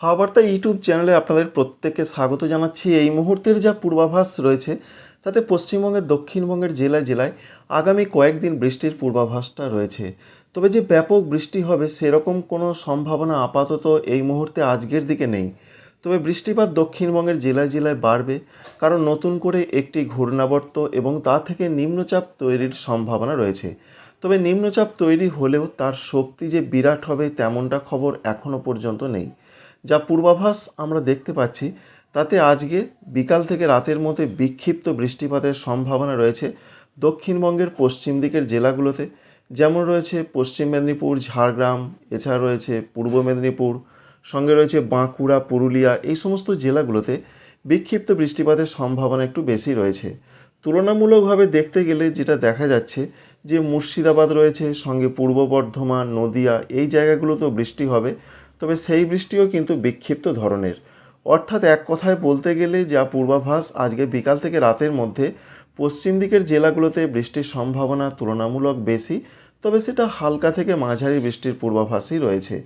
হাওয়াবার্তা YouTube চ্যানেলে আপনাদের প্রত্যেককে স্বাগত জানাচ্ছি। এই মুহূর্তের যা পূর্বাভাস রয়েছে, তাতে পশ্চিমবঙ্গের, দক্ষিণবঙ্গের জেলায় জেলায় আগামী কয়েকদিন বৃষ্টির পূর্বাভাসটা রয়েছে। তবে যে ব্যাপক বৃষ্টি হবে, সেরকম কোনো সম্ভাবনা আপাতত এই মুহূর্তে আজকের দিকে নেই। তবে বৃষ্টিপাত দক্ষিণবঙ্গের জেলায় জেলায় বাড়বে, কারণ নতুন করে একটি ঘূর্ণাবর্ত এবং তা থেকে নিম্নচাপ তৈরির সম্ভাবনা রয়েছে। তবে নিম্নচাপ তৈরি হলেও তার শক্তি যে বিরাট হবে, তেমনটা খবর এখনও পর্যন্ত নেই। যা পূর্বাভাস আমরা দেখতে পাচ্ছি, তাতে আজকে বিকাল থেকে রাতের মধ্যে বিক্ষিপ্ত বৃষ্টিপাতের সম্ভাবনা রয়েছে দক্ষিণবঙ্গের পশ্চিম দিকের জেলাগুলোতে। যেমন রয়েছে পশ্চিম মেদিনীপুর, ঝাড়গ্রাম, এছাড়া রয়েছে পূর্ব মেদিনীপুর, সঙ্গে রয়েছে বাঁকুড়া, পুরুলিয়া, এই সমস্ত জেলাগুলোতে বিক্ষিপ্ত বৃষ্টিপাতের সম্ভাবনা একটু বেশি রয়েছে। তুলনামূলকভাবে দেখতে গেলে যেটা দেখা যাচ্ছে যে মুর্শিদাবাদ রয়েছে, সঙ্গে পূর্ব বর্ধমান, নদিয়া, এই জায়গাগুলোতেও বৃষ্টি হবে। তবে সেই বৃষ্টিও কিন্তু বিক্ষিপ্ত ধরনের। অর্থাৎ এক কথায় বলতে গেলে যা পূর্বাভাস, আজকে বিকাল থেকে রাতের মধ্যে পশ্চিম দিকের জেলাগুলোতে বৃষ্টির সম্ভাবনা তুলনামূলক বেশি, তবে সেটা হালকা থেকে মাঝারি বৃষ্টির পূর্বাভাসই রয়েছে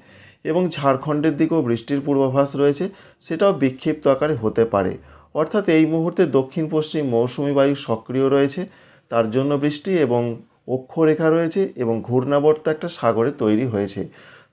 এবং ঝাড়খণ্ডের দিকেও বৃষ্টির পূর্বাভাস রয়েছে, সেটাও বিক্ষিপ্ত আকারে হতে পারে। অর্থাৎ এই মুহূর্তে দক্ষিণ পশ্চিম মৌসুমি বায়ু সক্রিয় রয়েছে, তার জন্য বৃষ্টি এবং অক্ষরেখা রয়েছে এবং ঘূর্ণাবর্ত একটা সাগরে তৈরি হয়েছে।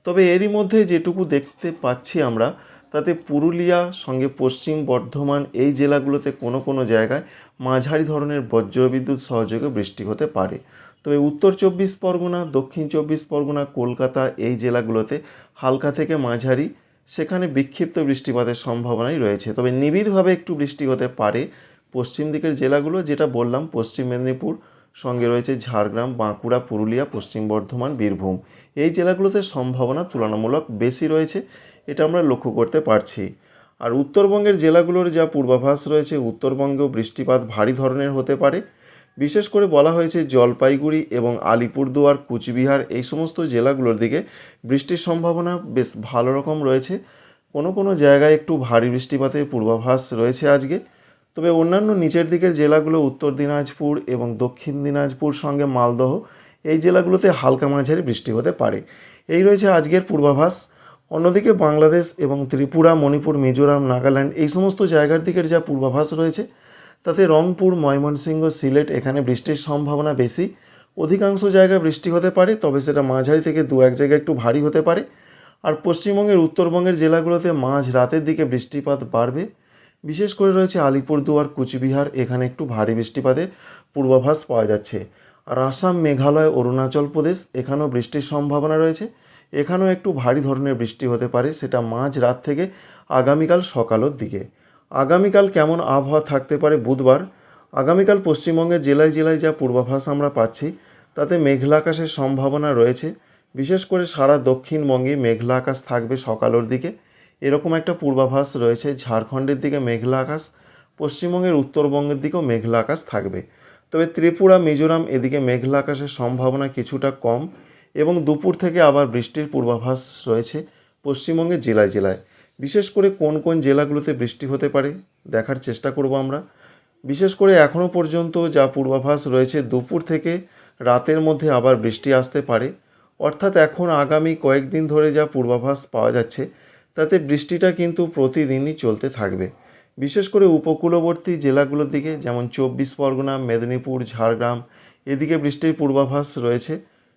তবে এরই মধ্যে যেটুকু দেখতে পাচ্ছি আমরা, তাতে পুরুলিয়া, সঙ্গে পশ্চিম বর্ধমান এই জেলাগুলোতে কোনো কোনো জায়গায় মাঝারি ধরনের বজ্রবিদ্যুৎ সহযোগে বৃষ্টি হতে পারে। তবে উত্তর চব্বিশ পরগনা, দক্ষিণ চব্বিশ পরগনা, কলকাতা এই জেলাগুলোতে হালকা থেকে মাঝারি, সেখানে বিক্ষিপ্ত বৃষ্টিপাতের সম্ভাবনাই রয়েছে। তবে নিবিড়ভাবে একটু বৃষ্টি হতে পারে পশ্চিম দিকের জেলাগুলো, যেটা বললাম, পশ্চিম মেদিনীপুর সঙ্গে রয়েছে ঝাড়গ্রাম, বাঁকুড়া, পুরুলিয়া, পশ্চিম বর্ধমান, বীরভূম। এই জেলাগুলোতে সম্ভাবনা তুলনামূলক বেশি রয়েছে, এটা আমরা লক্ষ্য করতে পারছি। আর উত্তরবঙ্গের জেলাগুলোর যা পূর্বাভাস রয়েছে, উত্তরবঙ্গেও বৃষ্টিপাত ভারী ধরনের হতে পারে। বিশেষ করে বলা হয়েছে জলপাইগুড়ি এবং আলিপুরদুয়ার, কুচবিহার, এই সমস্ত জেলাগুলোর দিকে বৃষ্টির সম্ভাবনা বেশ ভালো রকম রয়েছে। কোনো কোনো জায়গায় একটু ভারী বৃষ্টিপাতের পূর্বাভাস রয়েছে আজকে। তবে অন্যান্য নিচের দিকের জেলাগুলো উত্তর দিনাজপুর এবং দক্ষিণ দিনাজপুর সঙ্গে মালদহ, এই জেলাগুলোতে হালকা মাঝারি বৃষ্টি হতে পারে। এই রয়েছে আজকের পূর্বাভাস। অন্যদিকে বাংলাদেশ এবং ত্রিপুরা, মণিপুর, মিজোরাম, নাগাল্যান্ড এই সমস্ত জায়গার দিকের যা পূর্বাভাস রয়েছে, তাতে রংপুর, ময়মনসিংহ, সিলেট এখানে বৃষ্টির সম্ভাবনা বেশি। অধিকাংশ জায়গায় বৃষ্টি হতে পারে, তবে সেটা মাঝারি থেকে দু এক জায়গায় একটু ভারী হতে পারে। আর পশ্চিমবঙ্গের উত্তরবঙ্গের জেলাগুলোতে মাঝ রাতের দিকে বৃষ্টিপাত বাড়বে। বিশেষ করে রয়েছে আলিপুরদুয়ার কুচবিহার, এখানে একটু ভারী বৃষ্টিপাতের পূর্বাভাস পাওয়া যাচ্ছে। আর আসাম, মেঘালয়, অরুণাচল প্রদেশ, এখানেও বৃষ্টির সম্ভাবনা রয়েছে। এখানেও একটু ভারী ধরনের বৃষ্টি হতে পারে, সেটা মাঝ রাত থেকে আগামীকাল সকালের দিকে। আগামীকাল কেমন আবহাওয়া থাকতে পারে বুধবার? আগামীকাল পশ্চিমবঙ্গের জেলায় জেলায় যা পূর্বাভাস আমরা পাচ্ছি, তাতে মেঘলা আকাশের সম্ভাবনা রয়েছে। বিশেষ করে সারা দক্ষিণবঙ্গে মেঘলা আকাশ থাকবে সকালের দিকে। এরকম একটা পূর্বাভাস রয়েছে, ঝাড়খণ্ডের দিকে মেঘলা আকাশ, পশ্চিমবঙ্গের উত্তরবঙ্গের দিকেও মেঘলা আকাশ থাকবে। তবে ত্রিপুরা, মিজোরাম এদিকে মেঘলা আকাশের সম্ভাবনা কিছুটা কম এবং দুপুর থেকে আবার বৃষ্টির পূর্বাভাস রয়েছে পশ্চিমবঙ্গের জেলায় জেলায়। বিশেষ করে কোন কোন জেলাগুলোতে বৃষ্টি হতে পারে দেখার চেষ্টা করব আমরা। বিশেষ করে এখনও পর্যন্ত যা পূর্বাভাস রয়েছে, দুপুর থেকে রাতের মধ্যে আবার বৃষ্টি আসতে পারে। অর্থাৎ এখন আগামী কয়েকদিন ধরে যা পূর্বাভাস পাওয়া যাচ্ছে তাতে বৃষ্টিটা কিন্তু প্রতিদিনই চলতে থাকবে। বিশেষ করে উপকূলবর্তী জেলাগুলোর দিকে, যেমন চব্বিশ পরগনা, মেদিনীপুর, ঝাড়গ্রাম, এদিকে বৃষ্টির পূর্বাভাস রয়েছে।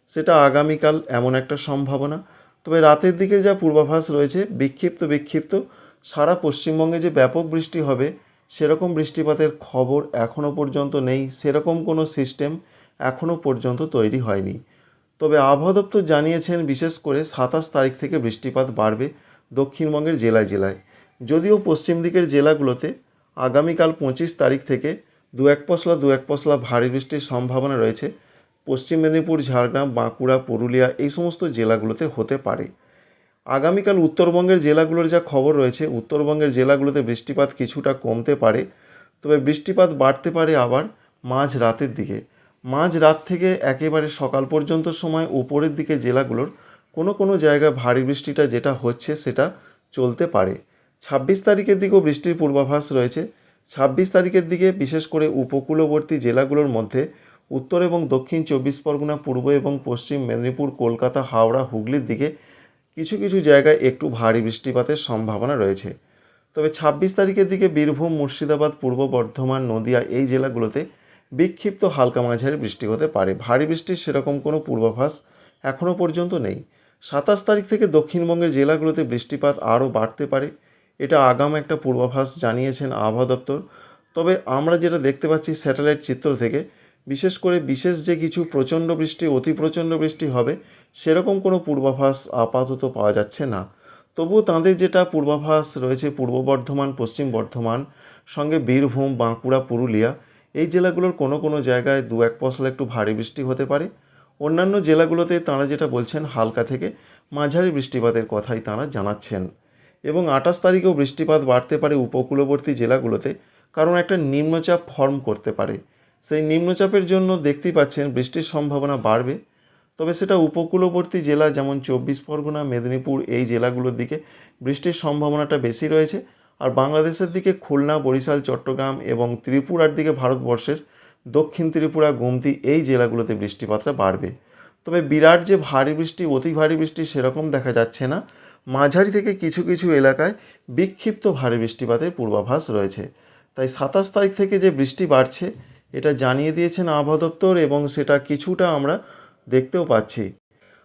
সেটা আগামীকাল এমন একটা সম্ভাবনা। তবে রাতের দিকে যা পূর্বাভাস রয়েছে, বিক্ষিপ্ত বিক্ষিপ্ত, সারা পশ্চিমবঙ্গে যে ব্যাপক বৃষ্টি হবে, সেরকম বৃষ্টিপাতের খবর এখনও পর্যন্ত নেই। সেরকম কোনো সিস্টেম এখনও পর্যন্ত তৈরি হয়নি। তবে আবহাওয়া দপ্তর জানিয়েছেন, বিশেষ করে সাতাশ তারিখ থেকে বৃষ্টিপাত বাড়বে। দক্ষিণবঙ্গের জেলায় জেলায়। যদিও পশ্চিম দিকের জেলাগুলোতে আগামীকাল পঁচিশ তারিখ থেকে দু এক পশলা দু এক পশলা ভারী বৃষ্টির সম্ভাবনা রয়েছে। পশ্চিম মেদিনীপুর, ঝাড়গ্রাম, বাঁকুড়া, পুরুলিয়া এই সমস্ত জেলাগুলোতে হতে পারে। আগামীকাল উত্তরবঙ্গের জেলাগুলোর যা খবর রয়েছে, উত্তরবঙ্গের জেলাগুলোতে বৃষ্টিপাত কিছুটা কমতে পারে। তবে বৃষ্টিপাত বাড়তে পারে আবার মাঝ রাতের দিকে। মাঝ রাত থেকে একেবারে সকাল পর্যন্ত সময় উপরের দিকে জেলাগুলোর কোনো কোনো জায়গায় ভারী বৃষ্টিটা যেটা হচ্ছে সেটা চলতে পারে। ছাব্বিশ তারিখের দিকেও বৃষ্টির পূর্বাভাস রয়েছে। ছাব্বিশ তারিখের দিকে বিশেষ করে উপকূলবর্তী জেলাগুলোর মধ্যে উত্তর এবং দক্ষিণ চব্বিশ পরগনা, পূর্ব এবং পশ্চিম মেদিনীপুর, কলকাতা, হাওড়া, হুগলির দিকে কিছু কিছু জায়গায় একটু ভারী বৃষ্টিপাতের সম্ভাবনা রয়েছে। তবে ছাব্বিশ তারিখের দিকে বীরভূম, মুর্শিদাবাদ, পূর্ব বর্ধমান, নদিয়া এই জেলাগুলোতে বিক্ষিপ্ত হালকা মাঝারি বৃষ্টি হতে পারে। ভারী বৃষ্টির সেরকম কোনো পূর্বাভাস এখনও পর্যন্ত নেই। সাতাশ তারিখ থেকে দক্ষিণবঙ্গের জেলাগুলোতে বৃষ্টিপাত আরও বাড়তে পারে। এটা আগাম একটা পূর্বাভাস জানিয়েছেন আবহাওয়া দপ্তর। তবে আমরা যেটা দেখতে পাচ্ছি স্যাটেলাইট চিত্র থেকে, বিশেষ করে বিশেষ যে কিছু প্রচণ্ড বৃষ্টি, অতি প্রচণ্ড বৃষ্টি হবে, সেরকম কোনো পূর্বাভাস আপাতত পাওয়া যাচ্ছে না। তবুও তাঁদের যেটা পূর্বাভাস রয়েছে, পূর্ব বর্ধমান, পশ্চিম বর্ধমান, সঙ্গে বীরভূম, বাঁকুড়া, পুরুলিয়া, এই জেলাগুলোর কোনো কোনো জায়গায় দু এক পশলা একটু ভারী বৃষ্টি হতে পারে। অন্যান্য জেলাগুলোতে তাঁরা যেটা বলছেন, হালকা থেকে মাঝারি বৃষ্টিপাতের কথাই তাঁরা জানাচ্ছেন। এবং আঠাশ তারিখেও বৃষ্টিপাত বাড়তে পারে উপকূলবর্তী জেলাগুলোতে, কারণ একটা নিম্নচাপ ফর্ম করতে পারে। সেই নিম্নচাপের জন্য দেখতেই পাচ্ছেন বৃষ্টির সম্ভাবনা বাড়বে। তবে সেটা উপকূলবর্তী জেলা যেমন চব্বিশ পরগনা, মেদিনীপুর, এই জেলাগুলোর দিকে বৃষ্টির সম্ভাবনাটা বেশি রয়েছে। আর বাংলাদেশের দিকে খুলনা, বরিশাল, চট্টগ্রাম এবং ত্রিপুরার দিকে ভারতবর্ষের দক্ষিণ ত্রিপুরা, গুমতি এই জেলাগুলোতে বৃষ্টিপাতটা বাড়বে। তবে বিরাট যে ভারী বৃষ্টি, অতি ভারী বৃষ্টি সেরকম দেখা যাচ্ছে না। মাঝারি থেকে কিছু কিছু এলাকায় বিক্ষিপ্ত ভারী বৃষ্টিপাতের পূর্বাভাস রয়েছে। তাই সাতাশ তারিখ থেকে যে বৃষ্টি বাড়ছে, এটা জানিয়ে দিয়েছেন আবহাওয়া দপ্তর এবং সেটা কিছুটা আমরা দেখতেও পাচ্ছি।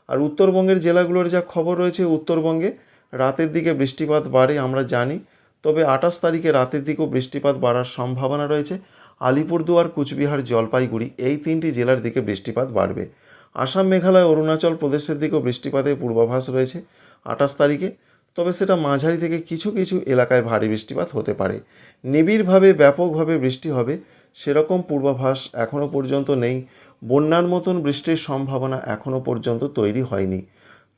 আর উত্তরবঙ্গের জেলাগুলোর যা খবর রয়েছে, উত্তরবঙ্গে রাতের দিকে বৃষ্টিপাত বাড়ে আমরা জানি। তবে আঠাশ তারিখে রাতের দিকেও বৃষ্টিপাত বাড়ার সম্ভাবনা রয়েছে। আলিপুরদুয়ার, কুচবিহার, জলপাইগুড়ি এই তিনটি জেলার দিকে বৃষ্টিপাত বাড়বে। আসাম, মেঘালয়, অরুণাচল প্রদেশের দিকেও বৃষ্টিপাতের পূর্বাভাস রয়েছে আঠাশ তারিখে। তবে সেটা মাঝারি থেকে কিছু কিছু এলাকায় ভারী বৃষ্টিপাত হতে পারে। নিবিড়ভাবে, ব্যাপকভাবে বৃষ্টি হবে, সেরকম পূর্বাভাস এখনও পর্যন্ত নেই। বন্যার মতন বৃষ্টির সম্ভাবনা এখনও পর্যন্ত তৈরি হয়নি।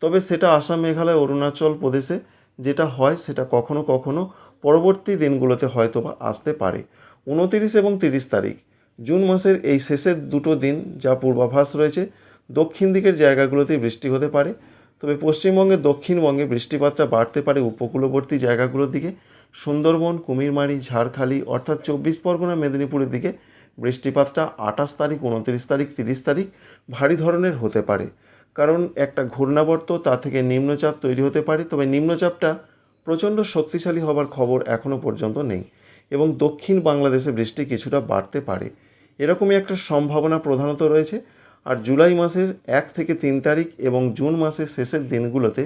তবে সেটা আসাম, মেঘালয়, অরুণাচল প্রদেশে যেটা হয়, সেটা কখনো কখনো পরবর্তী দিনগুলোতে হয়তো বা আসতে পারে। উনতিরিশ এবং তিরিশ তারিখ। জুন মাসের এই শেষের দুটো দিন যা পূর্বাভাস রয়েছে, দক্ষিণ দিকের জায়গাগুলোতে বৃষ্টি হতে পারে। তবে পশ্চিমবঙ্গের দক্ষিণবঙ্গে বৃষ্টিপাতটা বাড়তে পারে উপকূলবর্তী জায়গাগুলোর দিকে। সুন্দরবন, কুমিরমারি, ঝাড়খালি অর্থাৎ চব্বিশ পরগনা, মেদিনীপুরের দিকে বৃষ্টিপাতটা আঠাশ তারিখ, উনত্রিশ তারিখ, তিরিশ তারিখ ভারী ধরনের হতে পারে। কারণ একটা ঘূর্ণাবর্ত তা থেকে নিম্নচাপ তৈরি হতে পারে, তবে নিম্নচাপটা প্রচণ্ড শক্তিশালী হবার খবর এখনও পর্যন্ত নেই। এবং দক্ষিণ বাংলাদেশে বৃষ্টি কিছুটা বাড়তে পারে। এরকমই একটা সম্ভাবনা প্রধানত রয়েছে। আর জুলাই মাসের এক থেকে তিন তারিখ এবং জুন মাসের শেষের দিনগুলোতে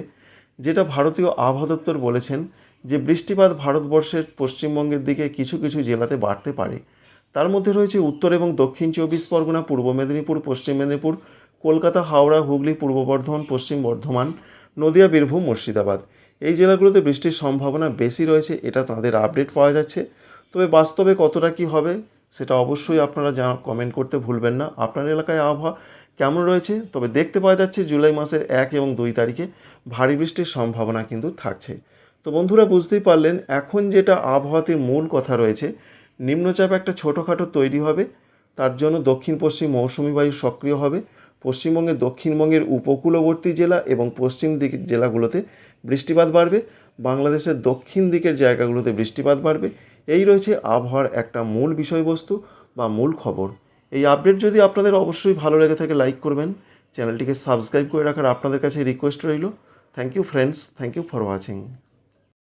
যেটা ভারতীয় আবহাওয়া দপ্তর বলেছেন যে বৃষ্টিপাত ভারতবর্ষের পশ্চিমবঙ্গের দিকে কিছু কিছু জেলাতে বাড়তে পারে। তার মধ্যে রয়েছে উত্তর এবং দক্ষিণ চব্বিশ পরগনা, পূর্ব মেদিনীপুর, পশ্চিম মেদিনীপুর, কলকাতা, হাওড়া, হুগলি, পূর্ব বর্ধমান, পশ্চিম বর্ধমান, নদিয়া, বীরভূম, মুর্শিদাবাদ। এই জেলাগুলোতে বৃষ্টির সম্ভাবনা বেশি রয়েছে, এটা তাদের আপডেট পাওয়া যাচ্ছে। তবে বাস্তবে কতটা কী হবে, সেটা অবশ্যই আপনারা যা কমেন্ট করতে ভুলবেন না। আপনার এলাকায় আবহাওয়া কেমন রয়েছে, তবে দেখতে পাওয়া যাচ্ছে জুলাই মাসের এক এবং দুই তারিখে ভারী বৃষ্টির সম্ভাবনা কিন্তু থাকছে। তো বন্ধুরা বুঝতেই পারলেন, এখন যেটা আবহাওয়াতে মূল কথা রয়েছে, নিম্নচাপ একটা ছোটোখাটো তৈরি হবে, তার জন্য দক্ষিণ পশ্চিম মৌসুমি বায়ু সক্রিয় হবে, পশ্চিমবঙ্গে দক্ষিণবঙ্গের উপকূলবর্তী জেলা এবং পশ্চিম দিকের জেলাগুলোতে বৃষ্টিপাত বাড়বে, বাংলাদেশের দক্ষিণ দিকের জায়গাগুলোতে বৃষ্টিপাত বাড়বে এই রয়েছে আবহাওয়ার একটা মূল বিষয়বস্তু বা মূল খবর। এই আপডেট যদি আপনাদের অবশ্যই ভালো লেগে থাকে লাইক করবেন। চ্যানেলটিকে সাবস্ক্রাইব করে রাখার আপনাদের কাছে রিকোয়েস্ট রইল। Thank you friends thank you for watching